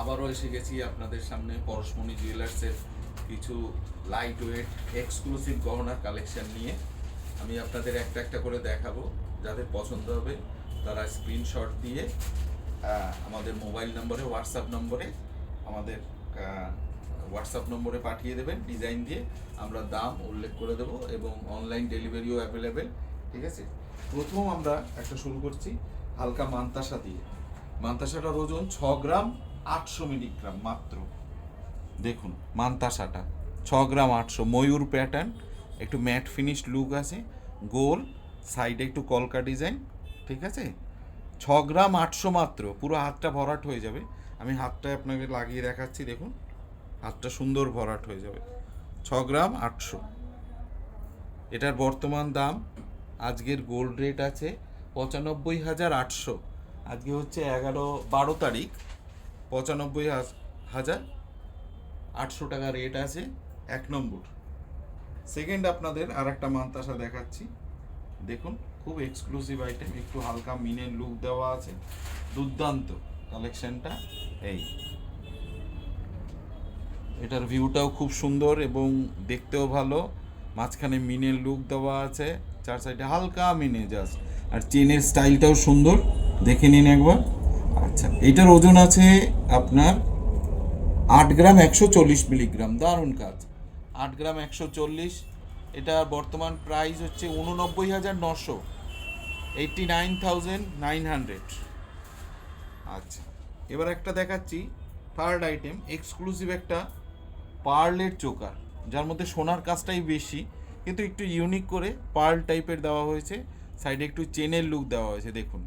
আবারও এসে গেছি আপনাদের সামনে পরশমণি জুয়েলার্সের কিছু লাইট ওয়েট এক্সক্লুসিভ গহনার কালেকশন নিয়ে। আমি আপনাদের একটা একটা করে দেখাবো, যাদের পছন্দ হবে তারা স্ক্রিনশট দিয়ে আমাদের মোবাইল নম্বরে হোয়াটসঅ্যাপ নম্বরে, আমাদের হোয়াটসঅ্যাপ নম্বরে পাঠিয়ে দেবেন ডিজাইন দিয়ে আমরা দাম উল্লেখ করে দেবো এবং অনলাইন ডেলিভারিও অ্যাভেলেবেল ঠিক আছে? প্রথম আমরা একটা শুরু করছি হালকা মান্তাসা দিয়ে। মান্তাসাটার ওজন ছ গ্রাম আটশো মিলিগ্রাম মাত্র। দেখুন, মান্তাসাটা। ছ গ্রাম আটশো। ময়ূর প্যাটার্ন একটু ম্যাট ফিনিশ লুক আছে। গোল সাইডে একটু কলকা ডিজাইন ঠিক আছে? ছ গ্রাম আটশো মাত্র। পুরো হাতটা ভরাট হয়ে যাবে। আমি হাতটা আপনাকে লাগিয়ে দেখাচ্ছি, দেখুন। হাতটা সুন্দর ভরাট হয়ে যাবে। ছ গ্রাম আটশো। এটার বর্তমান দাম, আজকের গোল্ড রেট আছে পঁচানব্বই হাজার আটশো। আজকে হচ্ছে এগারো, বারো তারিখ। পঁচানব্বই হাজ- হাজার আটশো টাকা রেট আছে এক নম্বর। সেকেন্ড আপনাদের আর একটা মান্তাসা দেখাচ্ছি। দেখুন, খুব এক্সক্লুসিভ আইটেম একটু হালকা মিনের লুক দেওয়া আছে। দুর্দান্ত কালেকশনটা এই। এটার ভিউটাও খুব সুন্দর এবং দেখতেও ভালো। মাঝখানে মিনের লুক দেওয়া আছে, চার সাইডে হালকা মিনে জাস্ট আর চেনের স্টাইলটাও সুন্দর। দেখে নিন একবার। আচ্ছা এটার ওজন আছে আপনার আট গ্রাম একশো চল্লিশ মিলিগ্রাম, দারুণ কাজ। আট গ্রাম একশো চল্লিশ, এটা বর্তমান প্রাইস হচ্ছে উননব্বই হাজার নশো eighty nine thousand nine hundred আচ্ছা এবার একটা দেখাচ্ছি থার্ড আইটেম এক্সক্লুসিভ একটা পার্লের চোকার, যার মধ্যে সোনার কাজটাই বেশি, কিন্তু একটু ইউনিক করে পার্ল টাইপের দেওয়া হয়েছে সাইডে একটু চেনের লুক দেওয়া হয়েছে, দেখুন।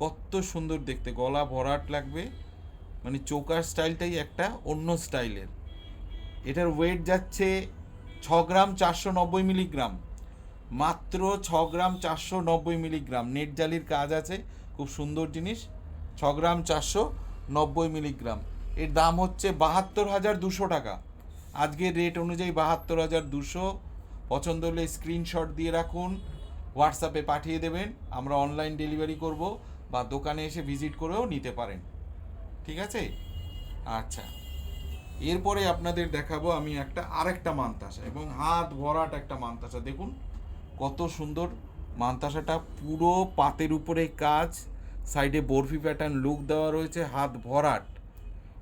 কত সুন্দর দেখতে, গলা ভরাট লাগবে। মানে চোকার স্টাইলটাই একটা অন্য স্টাইলের। এটার ওয়েট যাচ্ছে ছ গ্রাম চারশো নব্বই মিলিগ্রাম। মাত্র ছ গ্রাম চারশো নব্বই মিলিগ্রাম। নেট জালির কাজ আছে, খুব সুন্দর জিনিস। ছ গ্রাম চারশো নব্বই মিলিগ্রাম। এর দাম হচ্ছে বাহাত্তর হাজার দুশো টাকা। আজকের রেট অনুযায়ী বাহাত্তর হাজার দুশো। পছন্দ হলে স্ক্রিনশট দিয়ে রাখুন হোয়াটসঅ্যাপে পাঠিয়ে দেবেন। আমরা অনলাইন ডেলিভারি করব। বা দোকানে এসে ভিজিট করেও নিতে পারেন। ঠিক আছে? আচ্ছা। এরপরে আপনাদের দেখাবো আমি একটা, আরেকটা মান্তাসা এবং হাত ভরাট একটা মান্তাসা। দেখুন কত সুন্দর মান্তাসাটা। পুরো পাতের উপরে কাজ, সাইডে বরফি প্যাটার্ন লুক দেওয়া রয়েছে, হাত ভরাট।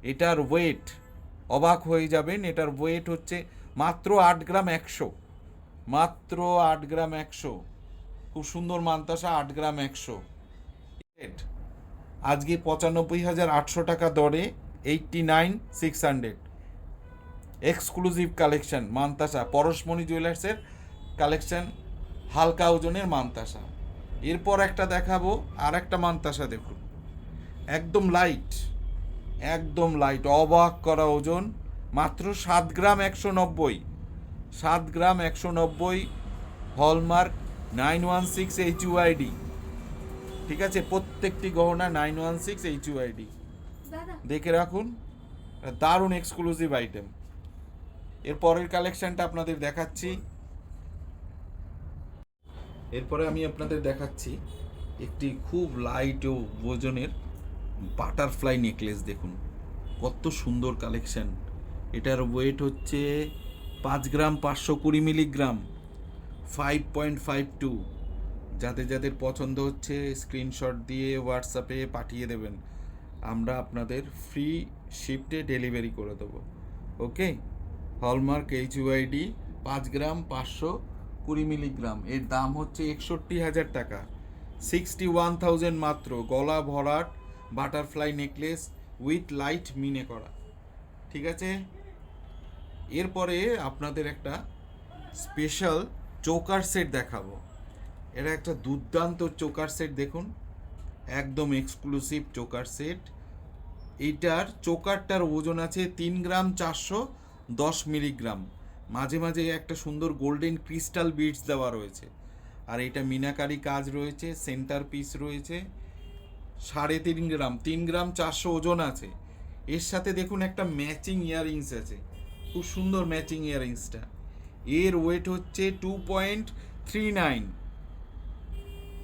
এটার ওয়েট অবাক হয়ে যাবেন, এটার ওয়েট হচ্ছে মাত্র আট গ্রাম একশো। মাত্র আট গ্রাম একশো। খুব সুন্দর মান্তাসা, আট গ্রাম একশো। আজকে পঁচানব্বই হাজার আটশো টাকা দরে eighty nine six hundred exclusive collection mantasha Parashmoni জুয়েলার্সের কালেকশন হালকা ওজনের মান্তাসা এরপর একটা দেখাবো আর একটা মান্তাসা দেখুন। একদম লাইট একদম লাইট অবাক করা ওজন। মাত্র সাত গ্রাম একশো নব্বই। সাত গ্রাম একশো নব্বই, hallmark nine one six H UID ঠিক আছে? প্রত্যেকটি গহনা nine one six H UID দেখে রাখুন দারুণ এক্সক্লুসিভ আইটেম এর পরের কালেকশনটা আপনাদের দেখাচ্ছি। এরপরে আমি আপনাদের দেখাচ্ছি একটি খুব লাইট ও ওজনের বাটারফ্লাই নেকলেস দেখুন। কত সুন্দর কালেকশন এটার ওয়েট হচ্ছে পাঁচ গ্রাম পাঁচশো কুড়ি milligram five point five two যাদের যাদের পছন্দ হচ্ছে স্ক্রিনশট দিয়ে হোয়াটসঅ্যাপে পাঠিয়ে দেবেন। আমরা আপনাদের ফ্রি শিফটে ডেলিভারি করে দেবো। ওকে হলমার্ক এইচ ইউআইডি পাঁচ গ্রাম পাঁচশো কুড়ি মিলিগ্রাম। এর দাম হচ্ছে একষট্টি হাজার টাকা। সিক্সটি ওয়ান থাউজেন্ড মাত্র। গলা ভরাট বাটারফ্লাই নেকলেস উইথ লাইট মিনে করা। ঠিক আছে? এরপরে আপনাদের একটা স্পেশাল চোকার সেট দেখাবো। এটা একটা দুর্দান্ত চোকার সেট দেখুন। একদম এক্সক্লুসিভ চোকার সেট। এইটার চোকারটার ওজন আছে তিন গ্রাম চারশো দশ মিলিগ্রাম। মাঝে মাঝে একটা সুন্দর গোল্ডেন ক্রিস্টাল বিটস দেওয়া রয়েছে। আর এটা মিনাকারি কাজ রয়েছে সেন্টার পিস রয়েছে। সাড়ে তিন গ্রাম তিন গ্রাম চারশো ওজন আছে। এর সাথে দেখুন একটা ম্যাচিং ইয়াররিংস আছে। খুব সুন্দর ম্যাচিং ইয়াররিংসটা এর ওয়েট হচ্ছে টু পয়েন্ট থ্রি নাইন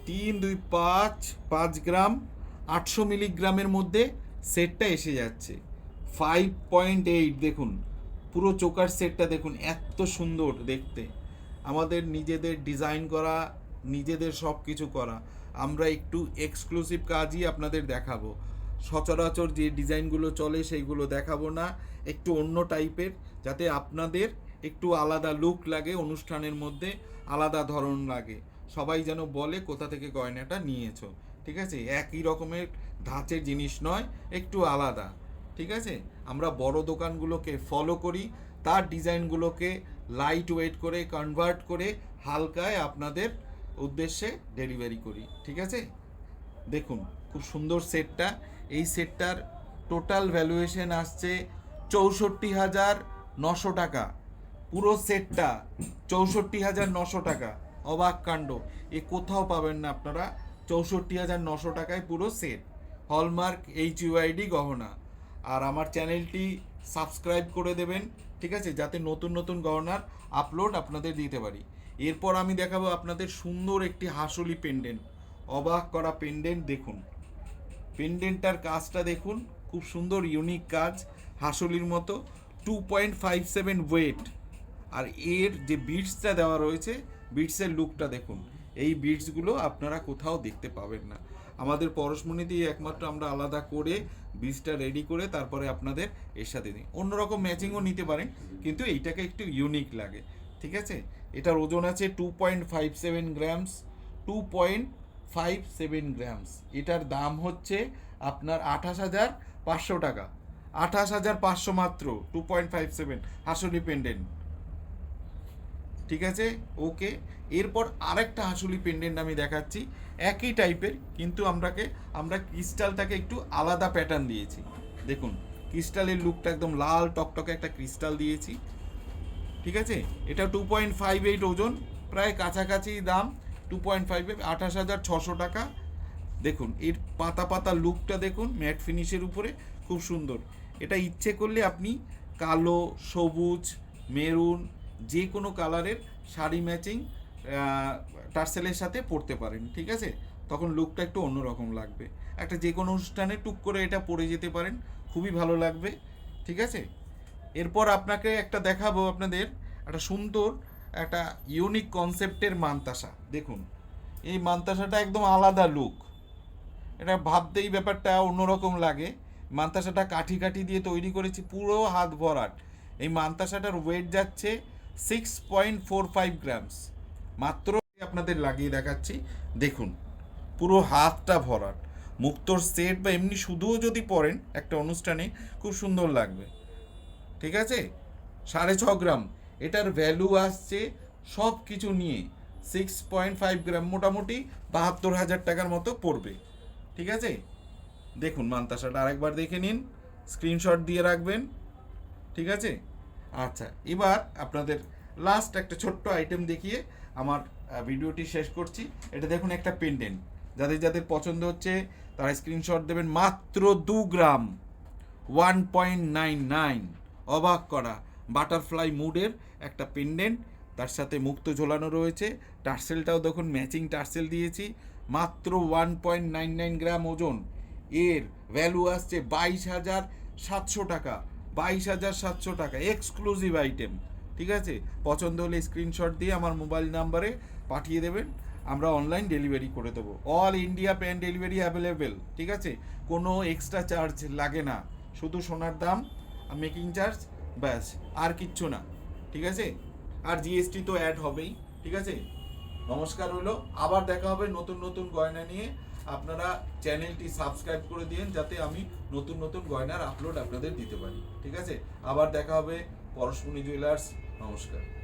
তিন, দুই, পাঁচ পাঁচ গ্রাম, আটশো মিলিগ্রামের মধ্যে সেটটা এসে যাচ্ছে। ফাইভ পয়েন্ট এইট দেখুন, পুরো চোকার সেটটা দেখুন, এত সুন্দর দেখতে। আমাদের নিজেদের ডিজাইন করা, নিজেদের সব কিছু করা, আমরা একটু এক্সক্লুসিভ কাজই আপনাদের দেখাবো। সচরাচর যে ডিজাইনগুলো চলে সেইগুলো দেখাবো না, একটু অন্য টাইপের যাতে আপনাদের একটু আলাদা লুক লাগে, অনুষ্ঠানের মধ্যে আলাদা ধরন লাগে। সবাই যেন বলে কোথা থেকে গয়নাটা নিয়েছো, ঠিক আছে? একই রকমের ধাঁচের জিনিস নয়, একটু আলাদা, ঠিক আছে? আমরা বড় দোকানগুলোকে ফলো করি, তার ডিজাইনগুলোকে লাইট ওয়েট করে কনভার্ট করে হালকায় আপনাদের উদ্দেশ্যে ডেলিভারি করি, ঠিক আছে? দেখুন, খুব সুন্দর সেটটা এই সেটটার টোটাল ভ্যালুয়েশন আসছে চৌষট্টি হাজার নশো টাকা। পুরো সেটটা চৌষট্টি হাজার নশো টাকা। অবাক কাণ্ড। এ কোথাও পাবেন না আপনারা। চৌষট্টি হাজার নশো টাকায় পুরো সেট। হলমার্ক এইচ ইউআইডি গহনা। আর আমার চ্যানেলটি সাবস্ক্রাইব করে দেবেন, ঠিক আছে? যাতে নতুন নতুন গহনার আপলোড আপনাদের দিতে পারি। এরপর আমি দেখাবো আপনাদের সুন্দর একটি হাসলি পেন্ডেন্ট। অবাক করা পেন্ডেন্ট দেখুন। পেন্ডেন্টটার কাজটা দেখুন। খুব সুন্দর, ইউনিক কাজ। হাসলির মতো। Two point five seven weight. আর এর যে বিটসটা দেওয়া রয়েছে বিটসের লুকটা দেখুন। এই বিটসগুলো আপনারা কোথাও দেখতে পাবেন না। আমাদের পরশমণিতেই একমাত্র আমরা আলাদা করে বীজটা রেডি করে তারপরে আপনাদের এর সাথে দিই। অন্যরকম ম্যাচিংও নিতে পারেন, কিন্তু এইটাকে একটু ইউনিক লাগে। ঠিক আছে? এটার ওজন আছে two point five seven grams two point five seven grams এটার দাম হচ্ছে আপনার আঠাশ হাজার পাঁচশো টাকা। আঠাশ হাজার পাঁচশো মাত্র two point five seven hasli pendant ঠিক আছে? ওকে এরপর আরেকটা হাসুলি পেন্ডেন্ট আমি দেখাচ্ছি। একই টাইপের কিন্তু আমরাকে, আমরা ক্রিস্টালটাকে একটু আলাদা প্যাটার্ন দিয়েছি। দেখুন ক্রিস্টালের লুকটা একদম লাল টকটকে একটা ক্রিস্টাল দিয়েছি। ঠিক আছে? এটা টু পয়েন্ট ফাইভ এইট ওজন, প্রায় কাছাকাছি দাম। টু পয়েন্ট ফাইভ আঠাশ হাজার ছশো টাকা। দেখুন, এর পাতা পাতা লুকটা দেখুন ম্যাট ফিনিশের উপরে, খুব সুন্দর। এটা ইচ্ছে করলে আপনি কালো, সবুজ, মেরুন যে কোনো কালারের শাড়ি ম্যাচিং টার্সেলের সাথে পরতে পারেন, ঠিক আছে? তখন লুকটা একটু অন্যরকম লাগবে। একটা যে কোনো অনুষ্ঠানে টুক করে এটা পরে যেতে পারেন, খুবই ভালো লাগবে, ঠিক আছে? এরপর আপনাকে একটা দেখাবো আপনাদের, একটা সুন্দর, একটা ইউনিক কনসেপ্টের মান্তাসা, দেখুন। এই মান্তাসাটা একদম আলাদা লুক এটা ভাবতেই ব্যাপারটা অন্যরকম লাগে। মান্তাসাটা কাঠি কাঠি দিয়ে তৈরি করেছি, পুরো হাত ভরাট। এই মান্তাসাটার ওয়েট যাচ্ছে six point four five grams মাত্র আপনাদের লাগিয়ে দেখাচ্ছি। দেখুন, পুরো হাতটা ভরাট। মুক্তোর সেট বা এমনি শুধুও যদি পরেন, একটা অনুষ্ঠানে খুব সুন্দর লাগবে। ঠিক আছে? সাড়ে ছ গ্রাম। এটার ভ্যালু আসছে সব কিছু নিয়ে সিক্স পয়েন্ট ফাইভ গ্রাম। মোটামুটি বাহাত্তর হাজার টাকার মতো পড়বে। ঠিক আছে? দেখুন মান্তাসাটা আরেকবার দেখে নিন। স্ক্রিনশট দিয়ে রাখবেন। ঠিক আছে? আচ্ছা এবার আপনাদের লাস্ট একটা ছোট্ট আইটেম দেখিয়ে আমার ভিডিওটি শেষ করছি। এটা দেখুন একটা পেন্ডেন্ট যাদের যাদের পছন্দ হচ্ছে, তারা স্ক্রিনশট দেবেন মাত্র দু gram. One point nine nine অবাক করা। বাটারফ্লাই মুডের একটা পেন্ডেন্ট তার সাথে মুক্ত ঝোলানো রয়েছে। টার্সেলটাও দেখুন ম্যাচিং টার্সেল দিয়েছি। মাত্র one point nine nine gram ওজন। এর ভ্যালু আসছে বাইশ হাজার সাতশো টাকা। বাইশ হাজার সাতশো টাকা এক্সক্লুসিভ আইটেম ঠিক আছে? পছন্দ হলে স্ক্রিনশট দিয়ে আমার মোবাইল নাম্বারে পাঠিয়ে দেবেন, আমরা অনলাইন ডেলিভারি করে দেবো। All India pan delivery available ঠিক আছে? কোনো এক্সট্রা চার্জ লাগে না, শুধু সোনার দাম মেকিং চার্জ ব্যাস, আর কিচ্ছু না, ঠিক আছে? আর জিএসটি তো অ্যাড হবেই, ঠিক আছে? নমস্কার হলো, আবার দেখা হবে নতুন নতুন গয়না নিয়ে। আপনারা চ্যানেলটি সাবস্ক্রাইব করে দিন যাতে আমি নতুন নতুন গয়নার আপলোড আপনাদের দিতে পারি। ঠিক আছে? আবার দেখা হবে পরশমণি জুয়েলার্স নমস্কার।